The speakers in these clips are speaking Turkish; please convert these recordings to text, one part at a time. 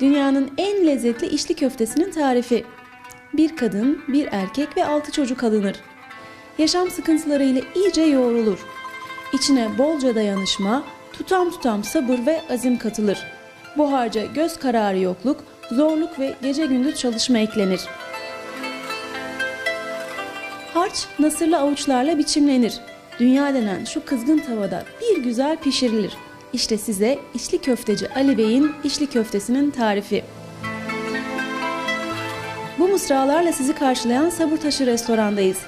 Dünyanın en lezzetli içli köftesinin tarifi. Bir kadın, bir erkek ve altı çocuk alınır. Yaşam sıkıntılarıyla iyice yoğrulur. İçine bolca dayanışma, tutam tutam sabır ve azim katılır. Bu harca göz kararı yokluk, zorluk ve gece gündüz çalışma eklenir. Harç nasırlı avuçlarla biçimlenir. Dünya denen şu kızgın tavada bir güzel pişirilir. İşte size içli köfteci Ali Bey'in içli köftesinin tarifi. Bu mısralarla sizi karşılayan Saburtaşı restorandayız.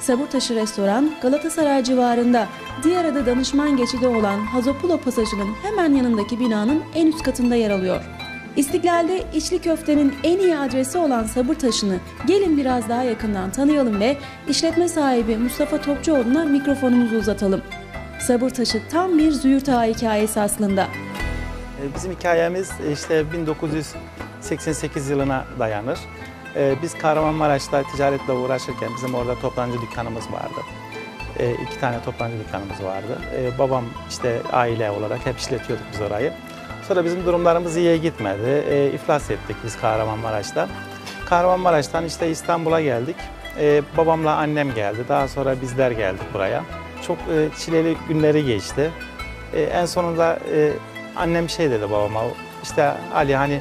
Saburtaşı restoran Galatasaray civarında diğer adı danışman geçidi olan Hazopulo pasajının hemen yanındaki binanın en üst katında yer alıyor. İstiklal'de içli köftenin en iyi adresi olan Sabırtaşı'nı gelin biraz daha yakından tanıyalım ve işletme sahibi Mustafa Topçuoğlu'na mikrofonumuzu uzatalım. Sabırtaşı tam bir züğürt ağa hikayesi aslında. E, Bizim hikayemiz e, işte 1988 yılına dayanır. E, Biz Kahramanmaraş'ta ticaretle uğraşırken bizim orada toplancı dükkanımız vardı. E, İki tane toplancı dükkanımız vardı. Babam işte aile olarak hep işletiyorduk biz orayı. Sonra bizim durumlarımız iyiye gitmedi. İflas ettik biz Kahramanmaraş'ta. Kahramanmaraş'tan işte İstanbul'a geldik. Babamla annem geldi. Daha sonra bizler geldik buraya. Çok e, çileli günleri geçti. E, en sonunda e, annem şey dedi babama, işte Ali hani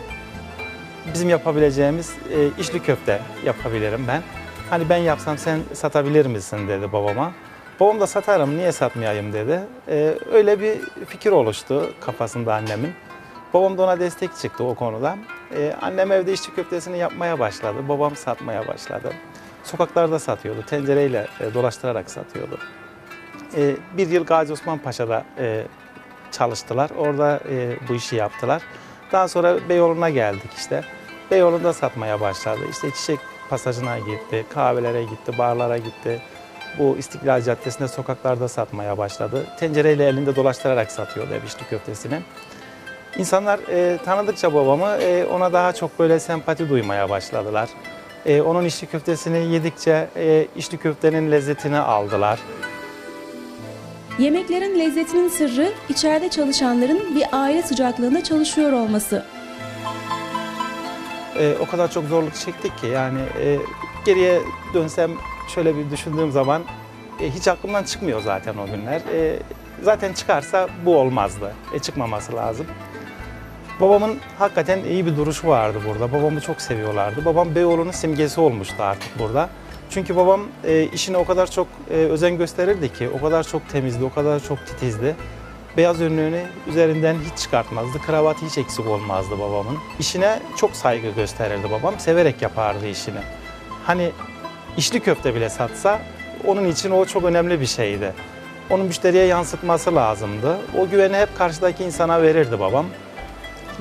bizim yapabileceğimiz e, içli köfte yapabilirim ben. Hani ben yapsam sen satabilir misin dedi babama. Babam da satarım niye satmayayım dedi. E, öyle bir fikir oluştu kafasında annemin. Babam da ona destek çıktı o konuda. E, annem evde içli köftesini yapmaya başladı. Babam satmaya başladı. Sokaklarda satıyordu. Tencereyle e, dolaştırarak satıyordu. E, bir yıl Gazi Osman Paşa'da e, çalıştılar. Orada e, bu işi yaptılar. Daha sonra Beyoğlu'na geldik işte. Beyoğlu'nda satmaya başladı. İşte Çiçek Pasajı'na gitti, kahvelere gitti, barlara gitti. Bu İstiklal Caddesi'nde sokaklarda satmaya başladı. Tencereyle elinde dolaştırarak satıyordu ev köftesini. İnsanlar e, tanıdıkça babamı e, ona daha çok böyle sempati duymaya başladılar. E, onun içli köftesini yedikçe e, içli köftenin lezzetini aldılar. Yemeklerin lezzetinin sırrı içeride çalışanların bir aile sıcaklığında çalışıyor olması. E, o kadar çok zorluk çektik ki yani e, geriye dönsem şöyle bir düşündüğüm zaman e, hiç aklımdan çıkmıyor zaten o günler. E, zaten çıkarsa bu olmazdı. E, çıkmaması lazım. Babamın hakikaten iyi bir duruşu vardı burada. Babamı çok seviyorlardı. Babam Beyoğlu'nun simgesi olmuştu artık burada. Çünkü babam e, işine o kadar çok e, özen gösterirdi ki, o kadar çok temizdi, o kadar çok titizdi. Beyaz önlüğünü üzerinden hiç çıkartmazdı. Kravatı hiç eksik olmazdı babamın. İşine çok saygı gösterirdi babam. Severek yapardı işini. Hani içli köfte bile satsa onun için o çok önemli bir şeydi. Onun müşteriye yansıtması lazımdı. O güveni hep karşıdaki insana verirdi babam.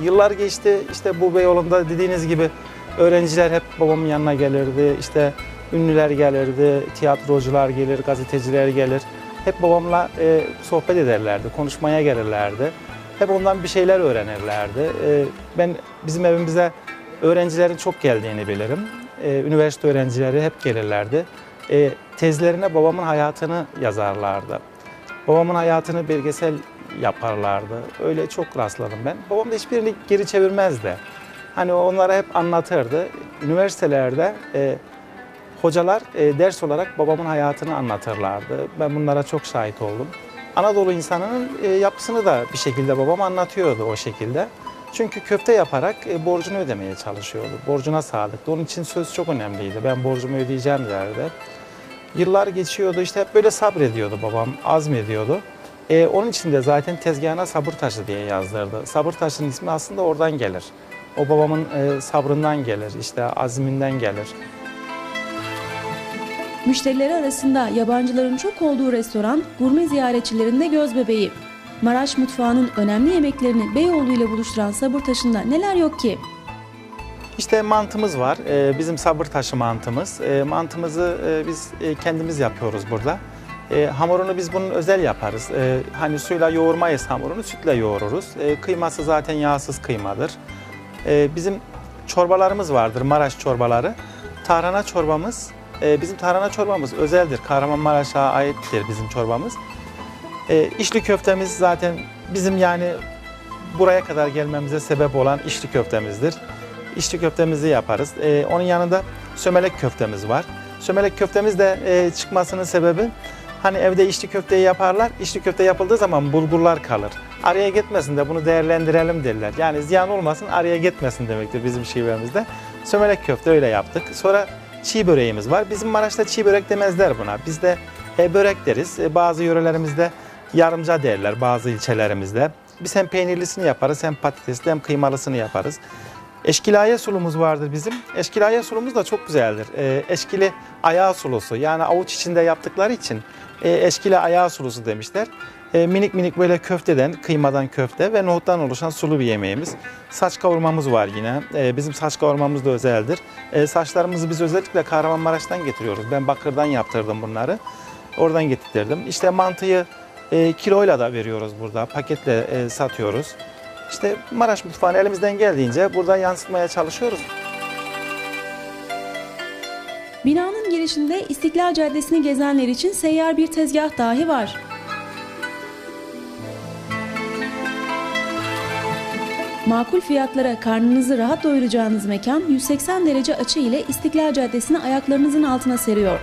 Yıllar geçti. İşte bu Beyoğlu'nda dediğiniz gibi öğrenciler hep babamın yanına gelirdi. İşte ünlüler gelirdi, tiyatrocular gelir, gazeteciler gelir. Hep babamla e, sohbet ederlerdi, konuşmaya gelirlerdi. Hep ondan bir şeyler öğrenirlerdi. E, ben bizim evimize öğrencilerin çok geldiğini bilirim. E, üniversite öğrencileri hep gelirlerdi. E, tezlerine babamın hayatını yazarlardı. Babamın hayatını belgesel yaparlardı. Öyle çok rastladım ben. Babam da hiçbirini geri çevirmezdi. Hani onlara hep anlatırdı. Üniversitelerde e, hocalar e, ders olarak babamın hayatını anlatırlardı. Ben bunlara çok şahit oldum. Anadolu insanının e, yapısını da bir şekilde babam anlatıyordu o şekilde. Çünkü köfte yaparak e, borcunu ödemeye çalışıyordu. Borcuna sadıktı. Onun için söz çok önemliydi. Ben borcumu ödeyeceğim derdi. Yıllar geçiyordu işte hep böyle sabrediyordu babam, azmediyordu. E, onun için de zaten tezgahına sabır taşı diye yazdırdı. Sabır taşının ismi aslında oradan gelir. O babamın e, sabrından gelir, işte azminden gelir. Müşterileri arasında yabancıların çok olduğu restoran gurme ziyaretçilerinde göz bebeği. Maraş mutfağının önemli yemeklerini Beyoğlu ile buluşturan Sabırtaşı'nda neler yok ki? İşte mantımız var. Ee, bizim sabır taşı mantımız. Ee, mantımızı e, biz e, kendimiz yapıyoruz burada. Ee, hamurunu biz bunun özel yaparız. Ee, hani suyla yoğurmayız hamurunu, sütle yoğururuz. Ee, kıyması zaten yağsız kıymadır. Ee, bizim çorbalarımız vardır, Maraş çorbaları. Tarhana çorbamız, e, bizim tarhana çorbamız özeldir. Kahramanmaraş'a aittir bizim çorbamız. E, köftemiz zaten bizim yani buraya kadar gelmemize sebep olan içli köftemizdir. İçli köftemizi yaparız. E, onun yanında sömelek köftemiz var. Sömelek köftemiz de e, çıkmasının sebebi hani evde içli köfteyi yaparlar. İçli köfte yapıldığı zaman bulgurlar kalır. Araya gitmesin de bunu değerlendirelim derler. Yani ziyan olmasın araya gitmesin demektir bizim şivemizde. Sömelek köfte öyle yaptık. Sonra çiğ böreğimiz var. Bizim Maraş'ta çiğ börek demezler buna. Bizde e, börek deriz. E, bazı yörelerimizde yarımca derler bazı ilçelerimizde. Biz hem peynirlisini yaparız hem patatesli hem kıymalısını yaparız. Eşkilaye sulumuz vardır bizim. Eşkilaye sulumuz da çok güzeldir. E, eşkili ayağı sulusu yani avuç içinde yaptıkları için e, eşkili ayağı sulusu demişler. E, minik minik böyle köfteden, kıymadan köfte ve nohuttan oluşan sulu bir yemeğimiz. Saç kavurmamız var yine. E, bizim saç kavurmamız da özeldir. Saçlarımızı biz özellikle Kahramanmaraş'tan getiriyoruz. Ben Bakır'dan yaptırdım bunları. Oradan getirdim. İşte mantıyı e, kiloyla da veriyoruz burada. Paketle e, satıyoruz. İşte Maraş mutfağını elimizden geldiğince burada yansıtmaya çalışıyoruz. Binanın girişinde İstiklal Caddesi'ni gezenler için seyyar bir tezgah dahi var. Makul fiyatlara karnınızı rahat doyuracağınız mekan 180 derece açı ile İstiklal Caddesi'ni ayaklarınızın altına seriyor.